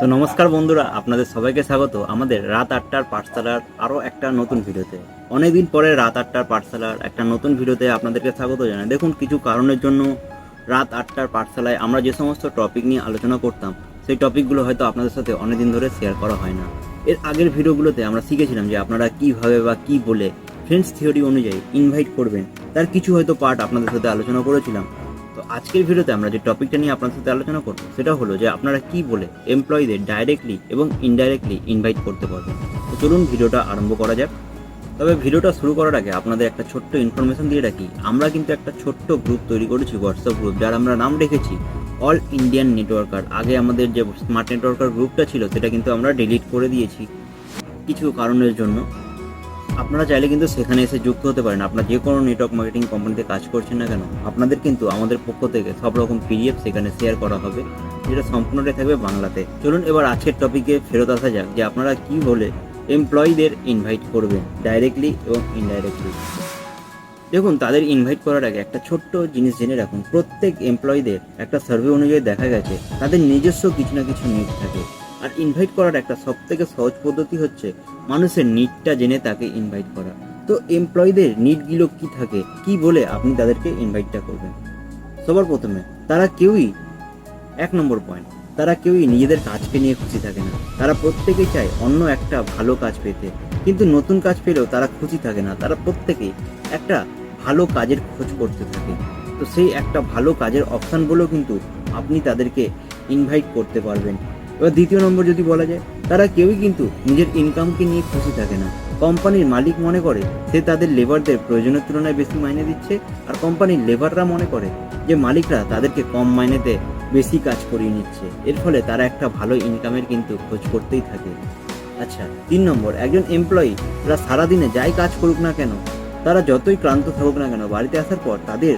তো নমস্কার বন্ধুরা, আপনাদের সবাইকে স্বাগত আমাদের রাত আটটার পাঠশালার আরও একটা নতুন ভিডিওতে। অনেকদিন পরে রাত আটটার পাঠশালার একটা নতুন ভিডিওতে আপনাদেরকে স্বাগত জানাই। দেখুন, কিছু কারণের জন্য রাত আটটার পাঠশালায় আমরা যে সমস্ত টপিক নিয়ে আলোচনা করতাম, সেই টপিকগুলো হয়তো আপনাদের সাথে অনেকদিন ধরে শেয়ার করা হয় না। এর আগের ভিডিওগুলোতে আমরা শিখেছিলাম যে আপনারা কীভাবে বা কী বলে ফ্রেন্ডস থিওরি অনুযায়ী ইনভাইট করবেন। তার কিছু হয়তো পার্ট আপনাদের সাথে আলোচনা করেছিলাম। আজকের ভিডিওতে আমরা যে টপিকটা নিয়ে আপনার সাথে আলোচনা করব, সেটা হলো যে আপনারা কি বলে এমপ্লয়ীদের ডাইরেক্টলি এবং ইনডাইরেক্টলি ইনভাইট করতে পারবেন। তো চলুন ভিডিওটা আরম্ভ করা যাক। তবে ভিডিওটা শুরু করার আগে আপনাদের একটা ছোট্ট ইনফরমেশন দিয়ে রাখি। আমরা কিন্তু একটা ছোট্ট গ্রুপ তৈরি করেছি হোয়াটসঅ্যাপ গ্রুপ যার আমরা নাম রেখেছি অল ইন্ডিয়ান নেটওয়ার্কার আগে আমাদের যে স্মার্ট নেটওয়ার্কার গ্রুপটা ছিল, সেটা কিন্তু আমরা ডিলিট করে দিয়েছি কিছু কারণের জন্য। আপনারা চাইলে কিন্তু সেখানে এসে যুক্ত হতে পারেন। আপনারা যে কোনো নেটওয়ার্ক মার্কেটিং কোম্পানিতে কাজ করছেন না কেন, আপনাদের কিন্তু আমাদের পক্ষ থেকে সব রকম পিডিএফ সেখানে শেয়ার করা হবে, যেটা সম্পূর্ণটাই থাকবে বাংলাতে। চলুন এবার আজকের টপিকে ফেরত আসা যাক যে আপনারা কি বলে এমপ্লয়ীদের ইনভাইট করবেন ডাইরেক্টলি এবং ইনডাইরেক্টলি দেখুন, তাদের ইনভাইট করার আগে একটা ছোট্ট জিনিস জেনে রাখুন। প্রত্যেক এমপ্লয়ীদের একটা সার্ভে অনুযায়ী দেখা গেছে, তাদের নিজস্ব কিছু না কিছু নিড থাকে। আর ইনভাইট করার একটা সব থেকে সহজ পদ্ধতি হচ্ছে মানুষের নিডটা জেনে তাকে ইনভাইট করা। তো এমপ্লয়ীদের নিডগুলো কি থাকে? কি বলে আপনি তাদেরকে ইনভাইটটা করবেন? সবার প্রথমে, তারা কেউই, এক নম্বর পয়েন্ট তারা কেউই নিজেদের কাজকে নিয়ে খুশি থাকে না। তারা প্রত্যেকেই চায় অন্য একটা ভালো কাজ পেতে। কিন্তু নতুন কাজ পেলেও তারা খুশি থাকে না। তারা প্রত্যেকেই একটা ভালো কাজের খোঁজ করতে থাকে। তো সেই একটা ভালো কাজের অপশানগুলো কিন্তু আপনি তাদেরকে ইনভাইট করতে পারবেন। এবার দ্বিতীয় নম্বর যদি বলা যায়, তারা কেউই কিন্তু নিজের ইনকামকে নিয়ে খুশি থাকে না। কোম্পানির মালিক মনে করে সে তাদের লেবারদের প্রয়োজনের তুলনায় বেশি মাইনে দিচ্ছে আর কোম্পানির লেবাররা মনে করে যে মালিকরা তাদেরকে কম মাইনেতে বেশি কাজ করিয়ে নিচ্ছে। এর ফলে তারা একটা ভালো ইনকামের কিন্তু খোঁজ করতেই থাকে। আচ্ছা তিন নম্বর, একজন এমপ্লয়ি তারা সারাদিনে যাই কাজ করুক না কেন, তারা যতই ক্লান্ত থাকুক না কেন, বাড়িতে আসার পর তাদের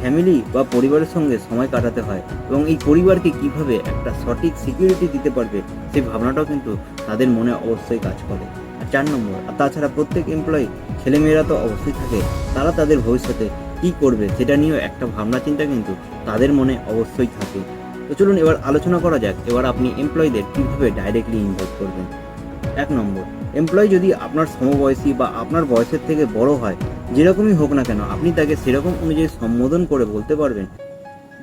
ফ্যামিলি বা পরিবারের সঙ্গে সময় কাটাতে হয় এবং এই পরিবারকে কীভাবে একটা সঠিক সিকিউরিটি দিতে পারবে সেই ভাবনাটাও কিন্তু তাদের মনে অবশ্যই কাজ করে। আর চার নম্বর, আর তাছাড়া প্রত্যেক এমপ্লয়ি ছেলেমেয়েরা তো অবশ্যই থাকে, তারা তাদের ভবিষ্যতে কী করবে সেটা নিয়েও একটা ভাবনা চিন্তা কিন্তু তাদের মনে অবশ্যই থাকে। তো চলুন এবার আলোচনা করা যাক, এবার আপনি এমপ্লয়ীদের কীভাবে ডাইরেক্টলি ইনভাইট করবেন। এক নম্বর এমপ্লয়ি যদি আপনার সমবয়সী বা আপনার বয়সের থেকে বড় হয় যেরকমই হোক না কেন, আপনি তাকে সেরকম অনুযায়ী সম্বোধন করে বলতে পারবেন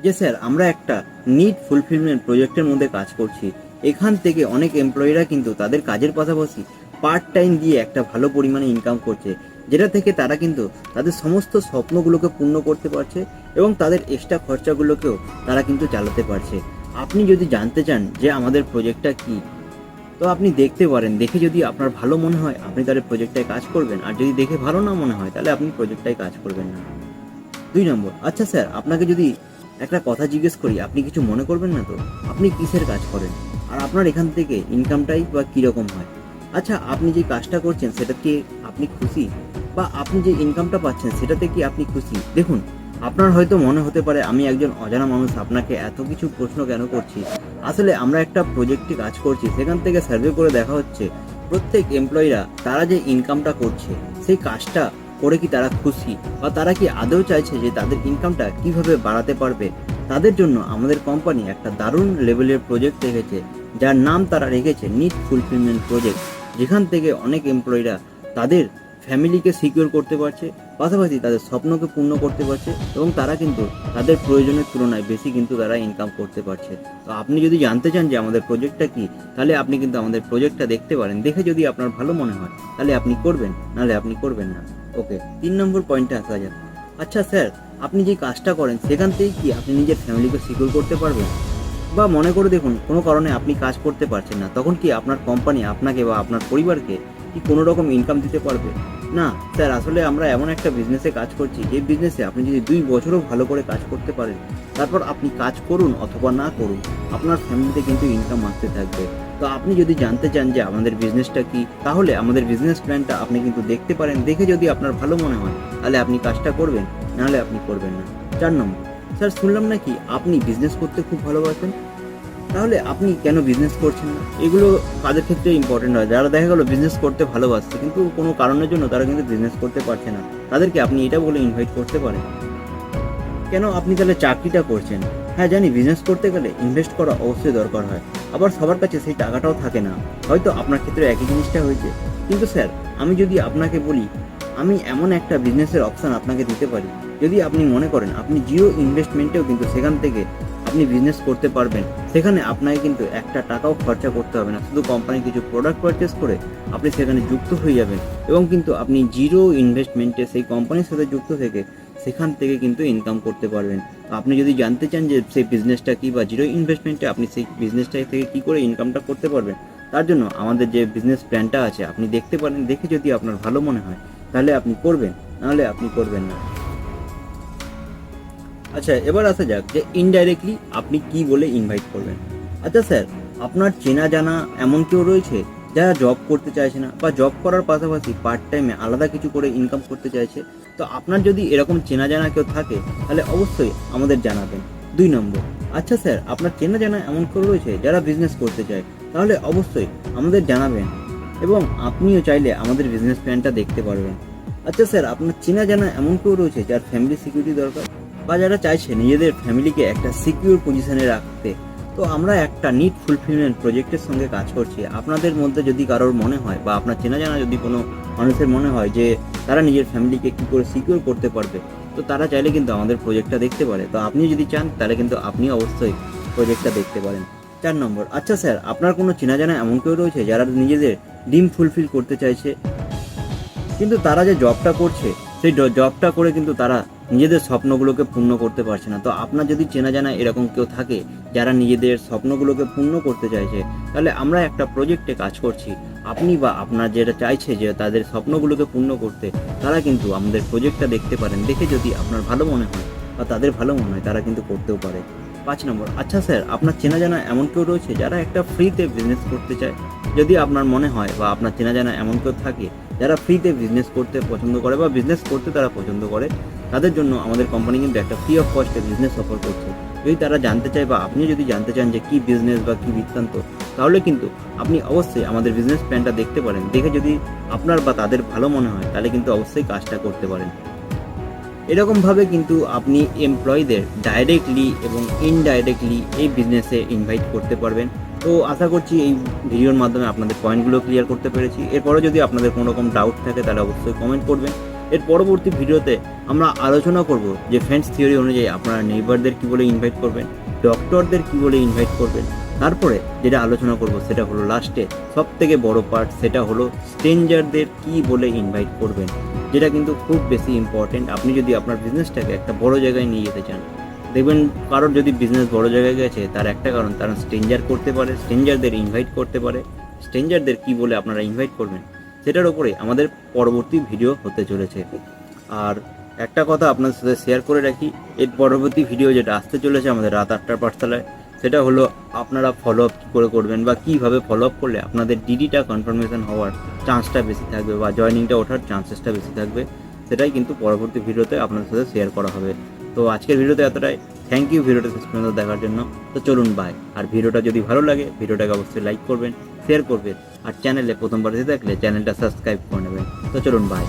যে, স্যার, আমরা একটা নিড ফুলফিলমেন্ট প্রজেক্টের মধ্যে কাজ করছি। এখান থেকে অনেক এমপ্লয়িরা কিন্তু তাদের কাজের পাশাপাশি পার্ট টাইম দিয়ে একটা ভালো পরিমাণে ইনকাম করছে, যেটা থেকে তারা কিন্তু তাদের সমস্ত স্বপ্নগুলোকে পূর্ণ করতে পারছে এবং তাদের এক্সট্রা খরচাগুলোকেও তারা কিন্তু চালাতে পারছে। আপনি যদি জানতে চান যে আমাদের প্রজেক্টটা কী তো আপনি দেখতে পারেন, দেখে যদি আপনার ভালো মনে হয়, আপনি তাহলে প্রজেক্টটায় কাজ করবেন। আর যদি দেখে ভালো না মনে হয়, তাহলে আপনি প্রজেক্টটায় কাজ করবেন না। দুই নম্বর আচ্ছা স্যার, আপনাকে যদি একটা কথা জিজ্ঞেস করি, আপনি কিছু মনে করবেন না তো? আপনি কিসের কাজ করেন? আর আপনার এখান থেকে ইনকামটাই বা কীরকম হয়? আচ্ছা আপনি যে কাজটা করছেন, সেটাতে আপনি খুশি? বা আপনি যে ইনকামটা পাচ্ছেন, সেটাতে কি আপনি খুশি? দেখুন আপনার হয়তো মনে হতে পারে আমি একজন অজানা মানুষ, আপনাকে এত কিছু প্রশ্ন কেন করছি? আসলে আমরা একটা প্রজেক্টে কাজ করছি, সেখান থেকে সার্ভে করে দেখা হচ্ছে, প্রত্যেক এমপ্লয়িরা তারা যে ইনকামটা করছে, সেই কাজটা করে কি তারা খুশি? বা তারা কি আদৌ চাইছে যে তাদের ইনকামটা কীভাবে বাড়াতে পারবে? তাদের জন্য আমাদের কোম্পানি একটা দারুণ লেভেলের প্রজেক্ট রেখেছে, যার নাম তারা রেখেছে নিট ফুলফিলমেন্ট প্রজেক্ট যেখান থেকে অনেক এমপ্লয়িরা তাদের ফ্যামিলিকে সিকিউর করতে পারছে পাশাপাশি তাদের স্বপ্নকে পূর্ণ করতে পারছে এবং তারা কিন্তু তাদের প্রয়োজনের তুলনায় বেশি কিন্তু তারা ইনকাম করতে পারছে। তো আপনি যদি জানতে চান যে আমাদের প্রজেক্টটা কি, তাহলে আপনি কিন্তু আমাদের প্রজেক্টটা দেখতে পারেন। দেখে যদি আপনার ভালো মনে হয়, তাহলে আপনি করবেন, নাহলে আপনি করবেন না। ওকে, তিন নম্বর পয়েন্টে আসা যাক। আচ্ছা স্যার, আপনি যে কাজটা করেন, সেখান থেকেই কি আপনি নিজের ফ্যামিলিকে সিকিউর করতে পারবেন? বা মনে করে দেখুন, কোনো কারণে আপনি কাজ করতে পারছেন না, তখন কি আপনার কোম্পানি আপনাকে বা আপনার পরিবারকে কি কোনো রকম ইনকাম দিতে পারবে? না, স্যার, আসলে আমরা এমন একটা বিজনেসে কাজ করছি যে বিজনেসে আপনি যদি দুই বছরও ভালো করে কাজ করতে পারেন, তারপর আপনি কাজ করুন অথবা না করুন, আপনার ফ্যামিলিতে কিন্তু ইনকাম আসতে থাকবে। তো আপনি যদি জানতে চান যে আমাদের বিজনেসটা কি, তাহলে আমাদের বিজনেস প্ল্যানটা আপনি কিন্তু দেখতে পারেন, দেখে যদি আপনার ভালো মনে হয়, তাহলে আপনি কাজটা করবেন, নাহলে আপনি করবেন না। চার নম্বর, স্যার, শুনলাম নাকি আপনি বিজনেস করতে খুব ভালোবাসেন? তাহলে আপনি কেন বিজনেস করছেন না? এগুলো কাদের ক্ষেত্রে ইম্পর্টেন্ট হয় যারা দেখা গেলো বিজনেস করতে ভালোবাসছে, কিন্তু কোনো কারণের জন্য তারা কিন্তু বিজনেস করতে পারছে না। তাদেরকে আপনি এটা বলে ইনভাইট করতে পারেন। কেন আপনি তাহলে চাকরিটা করছেন? হ্যাঁ জানি বিজনেস করতে গেলে ইনভেস্ট করা অবশ্যই দরকার হয়। আবার সবার কাছে সেই টাকাটাও থাকে না। হয়তো আপনার ক্ষেত্রে একই জিনিসটা হয়েছে। কিন্তু স্যার, আমি যদি আপনাকে বলি, আমি এমন একটা বিজনেসের অপশন আপনাকে দিতে পারি। যদি আপনি মনে করেন, আপনি জিরো ইনভেস্টমেন্টেও কিন্তু সেখান থেকে আপনি বিজনেস করতে পারবেন। সেখানে আপনাকে কিন্তু একটা টাকাও খরচা করতে হবে না। শুধু কোম্পানি কিছু প্রোডাক্ট পারচেস করে আপনি সেখানে যুক্ত হয়ে যাবেন এবং কিন্তু আপনি জিরো ইনভেস্টমেন্টে সেই কোম্পানির সাথে যুক্ত থেকে সেখান থেকে কিন্তু ইনকাম করতে পারবেন। আপনি যদি জানতে চান যে সেই বিজনেসটা কী বা জিরো ইনভেস্টমেন্টে আপনি সেই বিজনেসটা থেকে কী করে ইনকামটা করতে পারবেন, তার জন্য আমাদের যে বিজনেস প্ল্যানটা আছে, আপনি দেখতে পারেন, দেখে যদি আপনার ভালো মনে হয়, তাহলে আপনি করবেন, নাহলে আপনি করবেন না। আচ্ছা এবার আসা যাক যে ইনডাইরেক্টলি আপনি কি বলে ইনভাইট করবেন। আচ্ছা স্যার, আপনার চেনা জানা এমন কেউ রয়েছে যারা জব করতে চাইছে না বা জব করার পাশাপাশি পার্ট টাইমে আলাদা কিছু করে ইনকাম করতে চাইছে? তো আপনার যদি এরকম চেনা জানা কেউ থাকে, তাহলে অবশ্যই আমাদের জানাবেন। দুই নম্বর আচ্ছা স্যার, আপনার চেনা জানা এমন কেউ রয়েছে যারা বিজনেস করতে চায়, তাহলে অবশ্যই আমাদের জানাবেন এবং আপনিও চাইলে আমাদের বিজনেস প্ল্যানটা দেখতে পারবেন। আচ্ছা স্যার, আপনার চেনা জানা এমন কেউ রয়েছে যার ফ্যামিলি সিকিউরিটি দরকার? বা যারা চাইছে নিজেদের ফ্যামিলিকে একটা সিকিউর পজিশনে রাখতে। তো আমরা একটা নিট ফুলফিলমেন্ট প্রজেক্টের সঙ্গে কাজ করছি। আপনাদের মধ্যে যদি কারোর মনে হয় বা আপনার চেনা জানা যদি কোনো মানুষের মনে হয় যে তারা নিজের ফ্যামিলিকে কী করে সিকিউর করতে পারবে, তো তারা চাইলে কিন্তু আমাদের প্রজেক্টটা দেখতে পারে। তো আপনি যদি চান, তাহলে কিন্তু আপনি অবশ্যই প্রজেক্টটা দেখতে পারেন। চার নম্বর আচ্ছা স্যার, আপনার কোনো চেনা জানা এমন কেউ রয়েছে যারা নিজেদের ডিম ফুলফিল করতে চাইছে? কিন্তু তারা যে জবটা করছে, সেই জবটা করে কিন্তু তারা নিজেদের স্বপ্নগুলোকে পূর্ণ করতে পারছে না। তো আপনার যদি চেনা জানা এরকম কেউ থাকে যারা নিজেদের স্বপ্নগুলোকে পূর্ণ করতে চাইছে, তাহলে আমরা একটা প্রজেক্টে কাজ করছি। আপনি বা আপনার যেটা চাইছে যে তাদের স্বপ্নগুলোকে পূর্ণ করতে, তারা কিন্তু আমাদের প্রজেক্টটা দেখতে পারেন। দেখে যদি আপনার ভালো মনে হয় বা তাদের ভালো মনে হয়, তারা কিন্তু করতেও পারে। পাঁচ নম্বর। আচ্ছা স্যার, আপনার চেনা জানা এমন কেউ রয়েছে যারা একটা ফ্রিতে বিজনেস করতে চায়? যদি আপনার মনে হয় বা আপনার চেনা জানা এমন কেউ থাকে যারা ফ্রিতে বিজনেস করতে পছন্দ করে বা বিজনেস করতে তারা পছন্দ করে, তাদের জন্য আমাদের কোম্পানি কিন্তু একটা ফ্রি অফ কস্টে বিজনেস অফার করছে। যদি তারা জানতে চায় বা আপনি যদি জানতে চান যে কী বিজনেস বা কী বৃত্তান্ত, তাহলে কিন্তু আপনি অবশ্যই আমাদের বিজনেস প্ল্যানটা দেখতে পারেন। দেখে যদি আপনার বা তাদের ভালো মনে হয়, তাহলে কিন্তু অবশ্যই কাজটা করতে পারেন। এরকমভাবে কিন্তু আপনি এমপ্লয়ীদের ডাইরেক্টলি এবং ইনডাইরেক্টলি এই বিজনেসে ইনভাইট করতে পারবেন। তো আশা করছি এই ভিডিওর মাধ্যমে আপনাদের পয়েন্টগুলো ক্লিয়ার করতে পেরেছি। এরপরে যদি আপনাদের কোনো রকম ডাউট থাকে, তাহলে অবশ্যই কমেন্ট করবেন। এর পরবর্তী ভিডিওতে আমরা আলোচনা করব যে ফ্রেন্ডস থিওরি অনুযায়ী আপনারা নেইবারদের কী বলে ইনভাইট করবেন ডক্টরদের কী বলে ইনভাইট করবেন। তারপরে যেটা আলোচনা করব সেটা হলো লাস্টে সব থেকে বড় পার্ট সেটা হলো স্ট্রেঞ্জারদের কী বলে ইনভাইট করবেন। যেটা কিন্তু খুব বেশি ইম্পর্টেন্ট আপনি যদি আপনার বিজনেসটাকে একটা বড় জায়গায় নিয়ে যেতে চান, দেখবেন কারোর যদি বিজনেস বড় জায়গায় গেছে, তার একটা কারণ, তারা স্ট্রেঞ্জার করতে পারে স্ট্রেঞ্জারদের ইনভাইট করতে পারে। স্ট্রেঞ্জারদের কী বলে আপনারা ইনভাইট করবেন, সেটার উপরে আমাদের পরবর্তী ভিডিও হতে চলেছে। আর একটা কথা আপনাদের সাথে শেয়ার করে রাখি, এর পরবর্তী ভিডিও যেটা আসতে চলেছে আমাদের রাত আটটার পাঠশালায় সেটা হলো আপনারা ফলো আপ কী করে করবেন বা কীভাবে ফলো আপ করলে আপনাদের ডিডিটা কনফার্মেশন হওয়ার চান্সটা বেশি থাকবে বা জয়নিংটা ওঠার চান্সেসটা বেশি থাকবে, সেটাই কিন্তু পরবর্তী ভিডিওতে আপনাদের সাথে শেয়ার করা হবে। তো আজকের ভিডিওতে এতটাই। থ্যাংক ইউ ভিডিওটা শেষ পর্যন্ত দেখার জন্য। তো চলুন বাই আর ভিডিওটা যদি ভালো লাগে, ভিডিওটাকে অবশ্যই লাইক করবেন শেয়ার করবেন, আর চ্যানেলে প্রথমবার এসে থাকলে চ্যানেলটা সাবস্ক্রাইব করে নেবেন। তো চলুন বাই